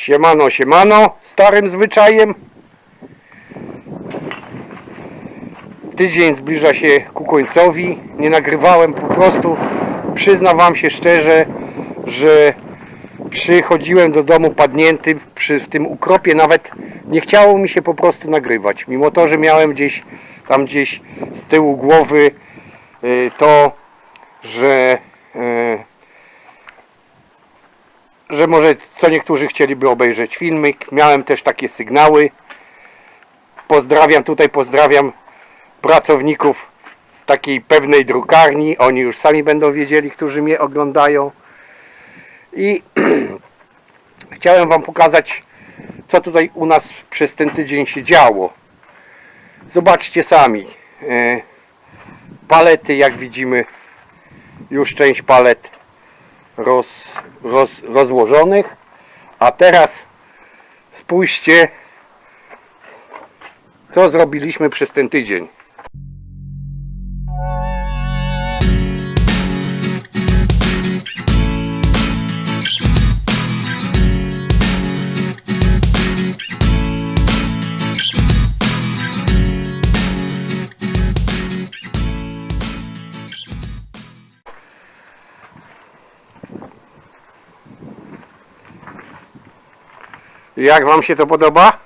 Siemano, siemano, starym zwyczajem. Tydzień zbliża się ku końcowi. Nie nagrywałem po prostu. Przyznam wam się szczerze, że przychodziłem do domu padnięty przy tym ukropie. Nawet nie chciało mi się po prostu nagrywać. Mimo to, że miałem gdzieś tam gdzieś z tyłu głowy y, to, że że może co niektórzy chcieliby obejrzeć filmik. Miałem też takie sygnały. Pozdrawiam tutaj, pozdrawiam pracowników takiej pewnej drukarni. Oni już sami będą wiedzieli, którzy mnie oglądają. I chciałem Wam pokazać, co tutaj u nas przez ten tydzień się działo. Zobaczcie sami. E, Palety, jak widzimy, już część palet roz, roz, rozłożonych. A teraz spójrzcie, co zrobiliśmy przez ten tydzień. Jak Wam się to podoba?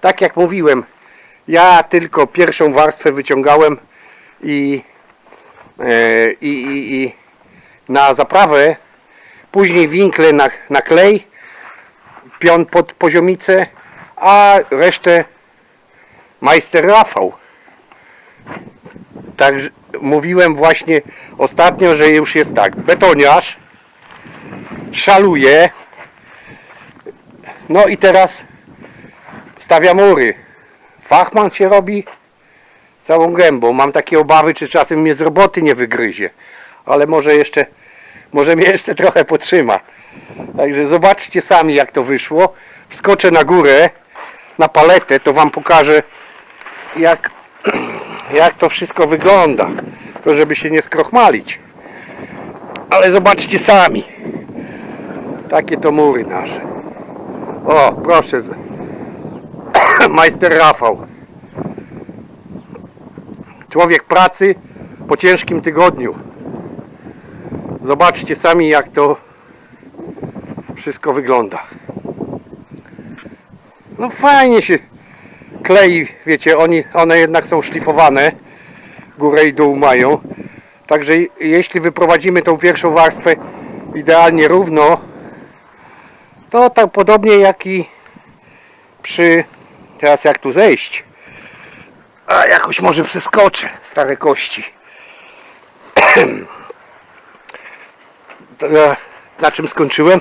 Tak jak mówiłem, ja tylko pierwszą warstwę wyciągałem i, e, i, i, i na zaprawę, później winkle na, na klej, pion pod poziomicę, a resztę majster Rafał. Także mówiłem właśnie ostatnio, że już jest tak. Betoniarz szaluje. No i teraz stawia mury. Fachman się robi całą gębą. Mam takie obawy, czy czasem mnie z roboty nie wygryzie. Ale może jeszcze, może mnie jeszcze trochę potrzyma. Także zobaczcie sami jak to wyszło. Wskoczę na górę, na paletę, to wam pokażę jak jak to wszystko wygląda. To żeby się nie skrochmalić. Ale zobaczcie sami. Takie to mury nasze. O, proszę. Majster Rafał. Człowiek pracy po ciężkim tygodniu. Zobaczcie sami jak to wszystko wygląda. No fajnie się klei, wiecie, oni, one jednak są szlifowane, górę i dół mają. Także je- jeśli wyprowadzimy tą pierwszą warstwę idealnie równo, to tak podobnie jak i przy, teraz jak tu zejść, a jakoś może przeskoczę stare kości. Na czym skończyłem?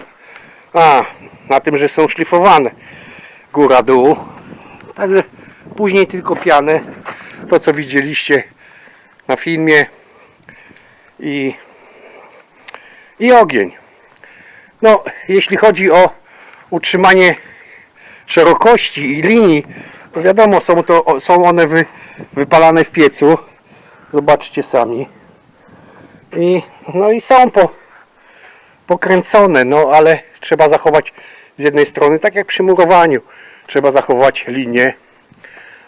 A, na tym, że są szlifowane góra, dół. Także później tylko pianę, to co widzieliście na filmie i, i ogień. No, jeśli chodzi o utrzymanie szerokości i linii, to wiadomo, są, to, są one wy, wypalane w piecu. Zobaczcie sami. I, no i są po, pokręcone, no ale trzeba zachować z jednej strony, tak jak przy murowaniu, trzeba zachować linię,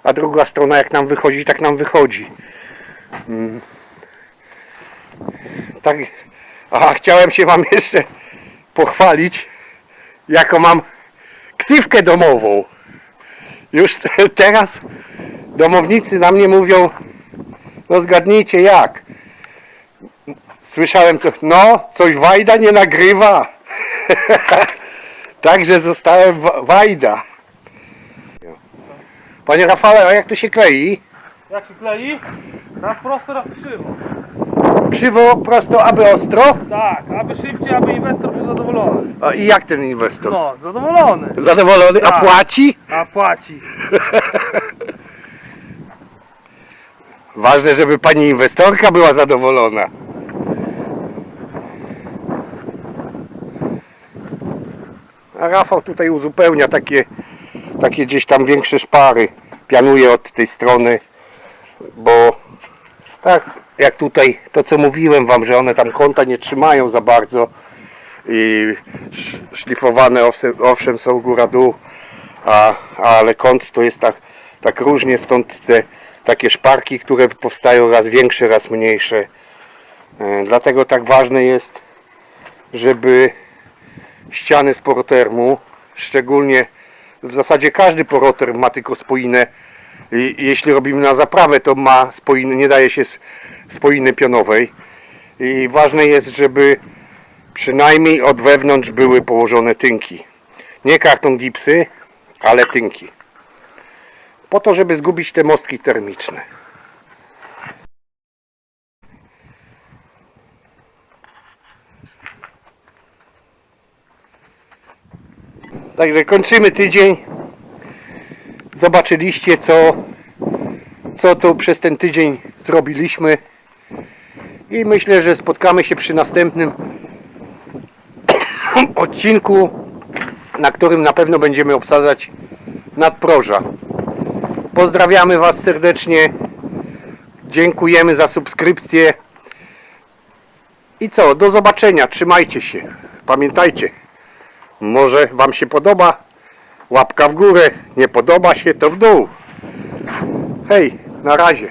a druga strona jak nam wychodzi, tak nam wychodzi. Mm. Tak, a chciałem się Wam jeszcze pochwalić, jaką mam ksywkę domową. Już te- teraz domownicy na mnie mówią, no zgadnijcie jak. Słyszałem coś, no coś Wajda nie nagrywa. Także zostałem Wa- Wajda. Panie Rafale, a jak to się klei? Jak się klei? Raz prosto, raz krzywo. Krzywo, prosto, aby ostro? Tak, aby szybciej, aby inwestor był zadowolony. A i jak ten inwestor? No, zadowolony. Zadowolony? A Tak. płaci? A płaci. Ważne, żeby pani inwestorka była zadowolona. A Rafał tutaj uzupełnia takie, takie gdzieś tam większe szpary. Pianuje od tej strony, bo tak jak tutaj to co mówiłem wam, że one tam kąta nie trzymają za bardzo i sz- szlifowane owszem, są góra dół, a, ale kąt to jest tak, tak różnie, stąd te takie szparki, które powstają raz większe, raz mniejsze. E, Dlatego tak ważne jest, żeby ściany z porotermu, szczególnie w zasadzie każdy poroter ma tylko spoinę. Jeśli robimy na zaprawę, to ma spoinę, nie daje się spoiny pionowej. I ważne jest, żeby przynajmniej od wewnątrz były położone tynki. Nie karton gipsy, ale tynki. Po to, żeby zgubić te mostki termiczne. Także kończymy tydzień. Zobaczyliście co, co tu przez ten tydzień zrobiliśmy. I myślę, że spotkamy się przy następnym odcinku, na którym na pewno będziemy obsadzać nadproża. Pozdrawiamy Was serdecznie. Dziękujemy za subskrypcję. I co? Do zobaczenia. Trzymajcie się. Pamiętajcie. Może Wam się podoba? Łapka w górę. Nie podoba się to w dół. Hej, na razie.